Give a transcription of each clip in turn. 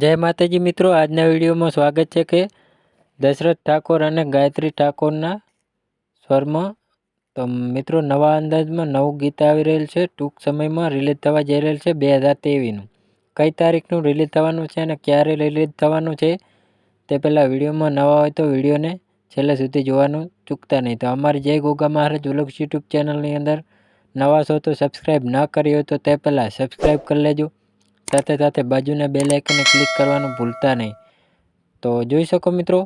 જય માતાજી મિત્રો, આજના વિડીયોમાં સ્વાગત છે કે દશરથ ઠાકોર અને ગાયત્રી ઠાકોરના સ્વરમાં. તો મિત્રો, નવા અંદાજમાં નવું ગીત આવી રહેલ છે. ટૂંક સમયમાં રિલીઝ થવા જઈ રહેલ છે બે હજાર તેવીસનું કઈ તારીખનું રિલીઝ થવાનું છે અને ક્યારે રિલીઝ થવાનું છે તે પહેલાં વિડીયોમાં નવા હોય તો વિડીયોને છેલ્લે સુધી જોવાનું ચૂકતા નહીં. તો અમારી જય ગોગા મહારાજ ઉલક્ષ યુટ્યુબ ચેનલની અંદર નવા છો તો સબસ્ક્રાઈબ ના કરી હોય તો તે પહેલાં સબસ્ક્રાઈબ કરી લેજો. સાથે સાથે બાજુના બે લાઇકને ક્લિક કરવાનું ભૂલતા નહીં. તો જોઈ શકો મિત્રો,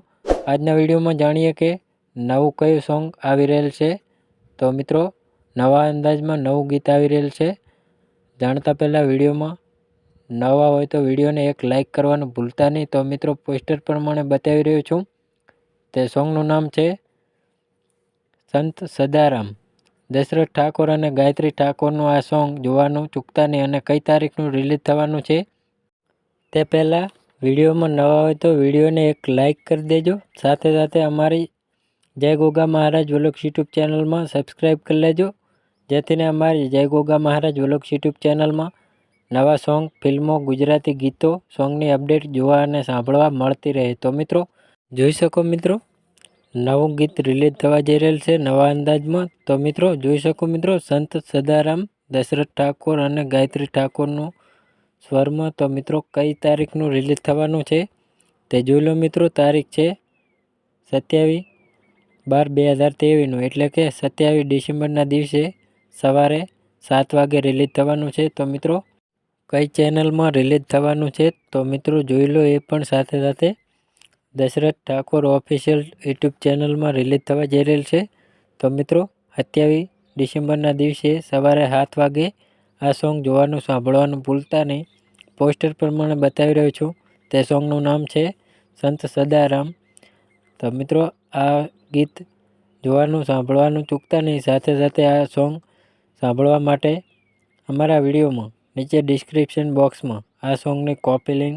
આજના વિડીયોમાં જાણીએ કે નવું કયું સોંગ આવી રહેલ છે. તો મિત્રો, નવા અંદાજમાં નવું ગીત આવી રહેલ છે. જાણતા પહેલાં વિડીયોમાં નવા હોય તો વિડીયોને એક લાઇક કરવાનું ભૂલતા નહીં. તો મિત્રો, પોસ્ટર પ્રમાણે બતાવી રહ્યો છું. તે સોંગનું નામ છે સંત સદારામ. દશરથ ઠાકોર અને ગાયત્રી ઠાકોરનું આ સોંગ જોવાનું ચૂકતા નહીં અને કઈ તારીખનું રિલીઝ થવાનું છે તે પહેલાં વિડીયોમાં નવા હોય તો વિડીયોને એક લાઇક કરી દેજો. સાથે સાથે અમારી જય ગોગા મહારાજ વ્લોગ્સ યુટ્યુબ ચેનલમાં સબસ્ક્રાઈબ કરી લેજો. જેથીને અમારી જય ગોગા મહારાજ વ્લોગ્સ યુટ્યુબ ચેનલમાં નવા સોંગ, ફિલ્મો, ગુજરાતી ગીતો, સોંગની અપડેટ જોવા અને સાંભળવા મળતી રહે. તો મિત્રો, જોઈ શકો મિત્રો? નવું ગીત રિલીઝ થવા જઈ રહેલ છે નવા અંદાજમાં. તો મિત્રો, જોઈ શકો મિત્રો, સંત સદારામ, દશરથ ઠાકોર અને ગાયત્રી ઠાકોરનું સ્વરમાં તો મિત્રો કઈ તારીખનું રિલીઝ થવાનું છે તે જોઈ લો મિત્રો, તારીખ છે સત્યાવીસ બાર બે હજાર તેવીસનું એટલે કે સત્યાવીસ ડિસેમ્બરના દિવસે સવારે સાત વાગે રિલીઝ થવાનું છે. તો મિત્રો, કઈ ચેનલમાં રિલીઝ થવાનું છે તો મિત્રો જોઈ લો એ પણ સાથે સાથે. દશરથ ઠાકોર ઓફિશિયલ યુટ્યુબ ચેનલમાં રિલીઝ થવા જઈ રહેલ છે. તો મિત્રો સત્યાવીસ ડિસેમ્બરના દિવસે સવારે સાત વાગે આ સોંગ જોવાનું સાંભળવાનું ભૂલતા નહીં. પોસ્ટર પ્રમાણે બતાવી રહ્યો છું. તે સોંગનું નામ છે સંત સદારામ. તો મિત્રો, આ ગીત જોવાનું સાંભળવાનું ચૂકતા નહીં. સાથે સાથે આ સોંગ સાંભળવા માટે અમારા વિડીયોમાં નીચે ડિસ્ક્રિપ્શન બોક્સમાં આ સોંગની કોપી લિંક